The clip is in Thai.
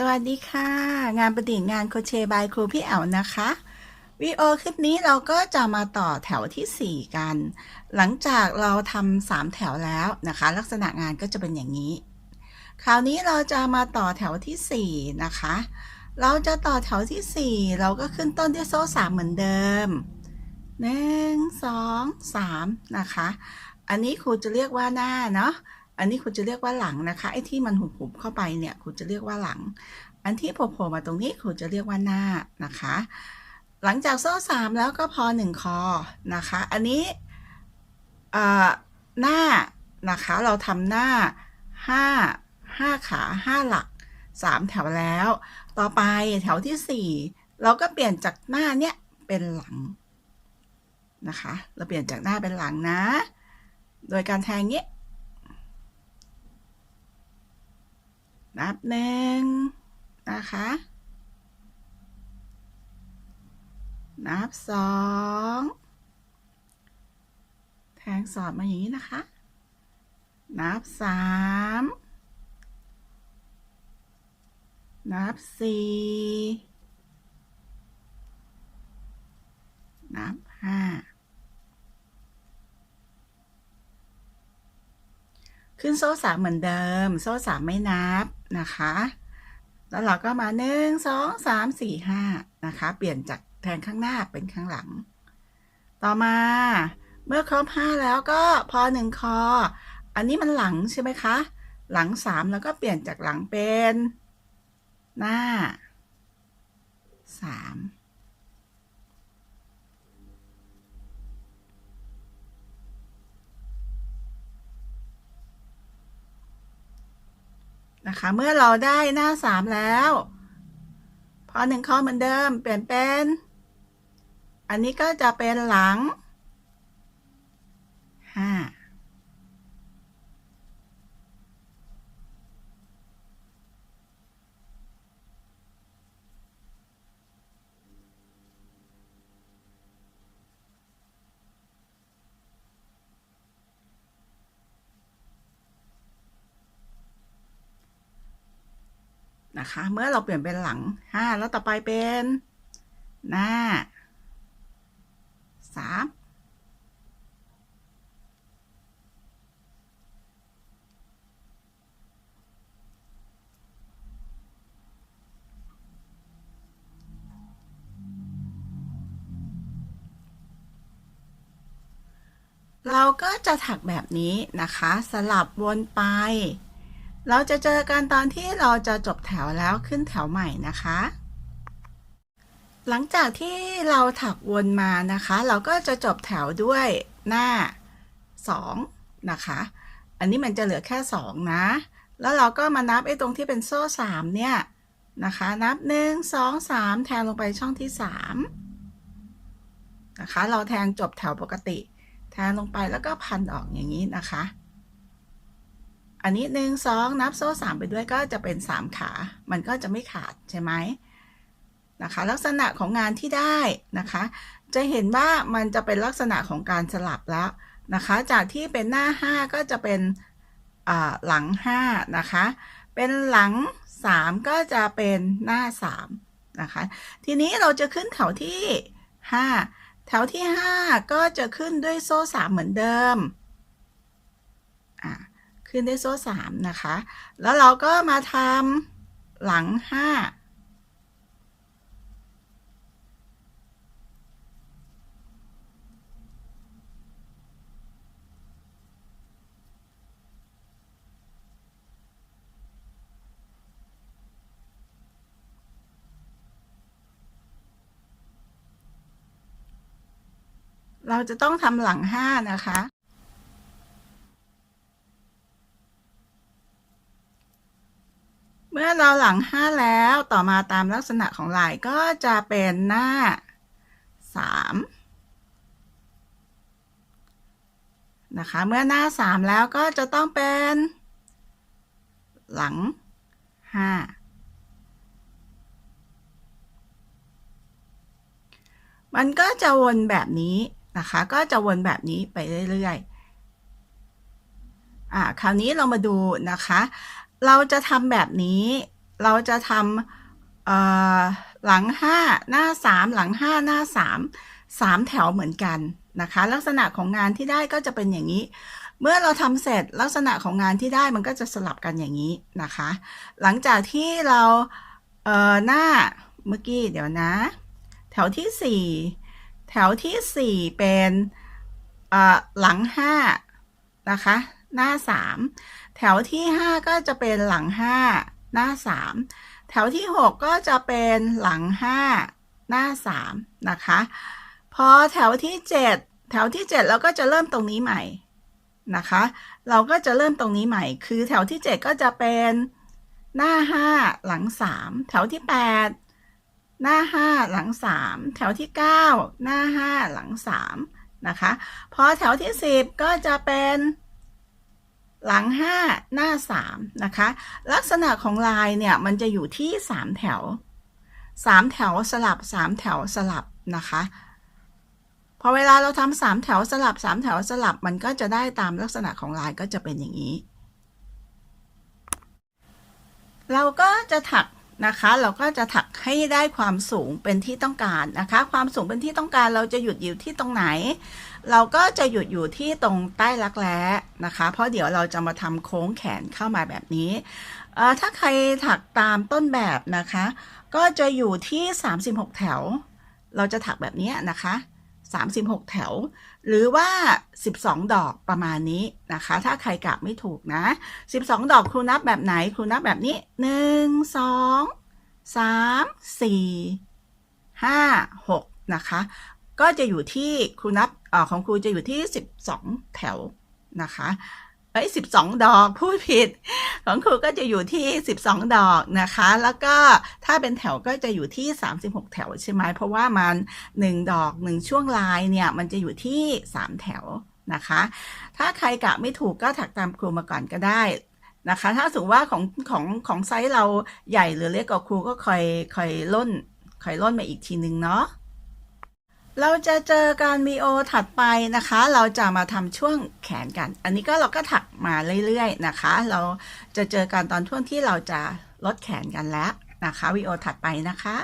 สวัสดีค่ะ งานประดิษฐ์งานโคเชบายครูพี่แอ๋วนะคะวิดีโอคลิปนี้เราก็จะมาต่อแถวทีสี่ 4 กัน หลังจากเราทำสามแถวแล้วนะคะ ลักษณะงานก็จะเป็นอย่างนี้ คราวนี้เราจะมาต่อแถวทีสี่4 นะคะ เราจะต่อแถวทีสี่ 4 เราก็ขึ้นต้นด้วยโซ่สามเหมือนเดิมหนึ่งสองสามนะคะ อันนี้ครูจะเรียกว่าหน้าเนาะ อันนี้คุณจะเรียกว่าหลังนะคะ ไอ้ที่มันหุบๆเข้าไปเนี่ยคุณจะเรียกว่าหลัง อันที่โผล่ๆมาตรงนี้คุณจะเรียกว่าหน้านะคะ หลังจากโซ่สามแล้วก็พอหนึ่งคอนะคะ อันนี้หน้านะคะ เราทำหน้าห้าห้าขาห้าหลักสามแถวแล้ว ต่อไปแถวที่สี่เราก็เปลี่ยนจากหน้าเนี้ยเป็นหลังนะคะ เราเปลี่ยนจากหน้าเป็นหลังนะ โดยการแทงเงี้ย นับหนึ่งนะคะ นับสองแทงสอดมาอย่างนี้นะคะ นับสามนับสี่นับห้าขึ้นโซ่สามเหมือนเดิม โซ่สามไม่นับ นะคะ แล้วเราก็มาหนึ่งสองสามสี่ห้านะคะ เปลี่ยนจากแทงข้างหน้าเป็นข้างหลัง ต่อมาเมื่อครบห้าแล้วก็พอหนึ่งคอ อันนี้มันหลังใช่ไหมคะ หลังสามแล้วก็เปลี่ยนจากหลังเป็น หน้าสาม นะคะ เมื่อเราได้หน้าสามแล้วพอหนึ่งข้อเหมือนเดิม เปลี่ยนเป็น อันนี้ก็จะเป็นหลังห้า นะคะ เมื่อเราเปลี่ยนเป็นหลังห้าแล้วต่อไปเป็นหน้าสามเราก็จะถักแบบนี้นะคะ สลับวนไป เราจะเจอกันตอนที่เราจะจบแถวแล้วขึ้นแถวใหม่นะคะ หลังจากที่เราถักวนมานะคะ เราก็จะจบแถวด้วยหน้า 2 นะคะ อันนี้มันจะเหลือแค่ 2 นะ แล้วเราก็มานับไอ้ตรงที่เป็นโซ่ 3 เนี่ยนะคะ นับ 1 2 3 แทงลงไปช่องที่ 3 นะคะ เราแทงจบแถวปกติ แทงลงไปแล้วก็พันออกอย่างนี้นะคะ อันนี้หนึ่งสองนับโซ่สามไปด้วยก็จะเป็นสามขา มันก็จะไม่ขาดใช่ไหมนะคะ ลักษณะของงานที่ได้นะคะ จะเห็นว่ามันจะเป็นลักษณะของการสลับแล้วนะคะ จากที่เป็นหน้า 5 ก็จะเป็นหลัง 5 นะคะ เป็นหลัง 3 ก็จะเป็นหน้า 3 นะคะ ทีนี้เราจะขึ้นแถวที่ 5 แถวที่ 5 ก็จะขึ้นด้วยโซ่ 3 เหมือนเดิม ขึ้นด้วยโซ่3นะคะ แล้วเราก็มาทำหลัง5เราจะต้องทำหลังห้านะคะ เมื่อเราหลังห้าแล้วต่อมาตามลักษณะของลายก็จะเป็นหน้าสามนะคะ เมื่อหน้าสามแล้วก็จะต้องเป็น หลังห้ามันก็จะวนแบบนี้นะคะ ก็จะวนแบบนี้ไปเรื่อยๆอ่าคราวนี้เรามาดูนะคะ เราจะทำแบบนี้ เราจะทำหลัง 5 หน้า 3 หลัง 5 หน้า 3 3 แถวเหมือนกันนะคะ ลักษณะของงานที่ได้ก็จะเป็นอย่างนี้ เมื่อเราทำเสร็จลักษณะของงานที่ได้มันก็จะสลับกันอย่างนี้นะคะ หลังจากที่เราเออหน้าเมื่อกี้เดี๋ยวนะ แถวที่ 4 แถวที่ 4 เป็นหลัง 5 นะคะ หน้า 3 แถวที่ 5 ก็จะเป็นหลัง 5 หน้า 3 แถวที่ 6 ก็จะเป็นหลัง 5 หน้า 3 นะคะ พอแถวที่ 7 แถวที่ 7 เราก็จะเริ่มตรงนี้ใหม่นะคะ เราก็จะเริ่มตรงนี้ใหม่ คือแถวที่ 7 ก็จะเป็นหน้า 5 หลัง 3 แถวที่ 8 หน้า 5 หลัง 3 แถวที่ 9 หน้า 5 หลัง 3 นะคะ พอแถวที่ 10 ก็จะเป็น หลัง 5 หน้า 3 นะคะ ลักษณะของลายเนี่ย มันจะอยู่ที่ 3 แถว 3 แถวสลับ 3 แถวสลับนะคะ พอเวลาเราทำสามแถวสลับ 3 แถวสลับ มันก็จะได้ตามลักษณะของลายก็จะเป็นอย่างนี้ เราก็จะถัก นะคะ เราก็จะถักให้ได้ความสูงเป็นที่ต้องการนะคะ ความสูงเป็นที่ต้องการเราจะหยุดอยู่ที่ตรงไหน เราก็จะหยุดอยู่ที่ตรงใต้รักแร้นะคะ เพราะเดี๋ยวเราจะมาทำโค้งแขนเข้ามาแบบนี้ถ้าใครถักตามต้นแบบนะคะ ก็จะอยู่ที่ 36 แถว เราจะถักแบบนี้นะคะ 36 แถว หรือว่า 12 ดอกประมาณนี้นะคะ ถ้าใครกับไม่ถูกนะ 12 ดอกครูนับแบบไหน ครูนับแบบนี้ 1 2 3 4 5 6 นะคะ ก็จะอยู่ที่ครูนับอของครูจะอยู่ที่ 12 แถวนะคะ เอ้ย12ดอกพูดผิด ของครูก็จะอยู่ที่12ดอกนะคะ แล้วก็ถ้าเป็นแถวก็จะอยู่ที่36แถวใช่ไหมเพราะว่ามัน1ดอก1ช่วงลายเนี่ยมันจะอยู่ที่3แถวนะคะ ถ้าใครกะไม่ถูกก็ถักตามครูมาก่อนก็ได้นะคะ ถ้าสมมติว่าของของของไซส์เราใหญ่หรือเล็กกว่าครูก็คอยคอยล่นคอยล่นมาอีกทีนึงเนาะ เราจะเจอการวีโอถัดไปนะคะ เราจะมาทำช่วงแขนกัน อันนี้ก็เราก็ถักมาเรื่อยๆนะคะ เราจะเจอกันตอนช่วงที่เราจะลดแขนกันแล้วนะคะวีโอถัดไปนะคะ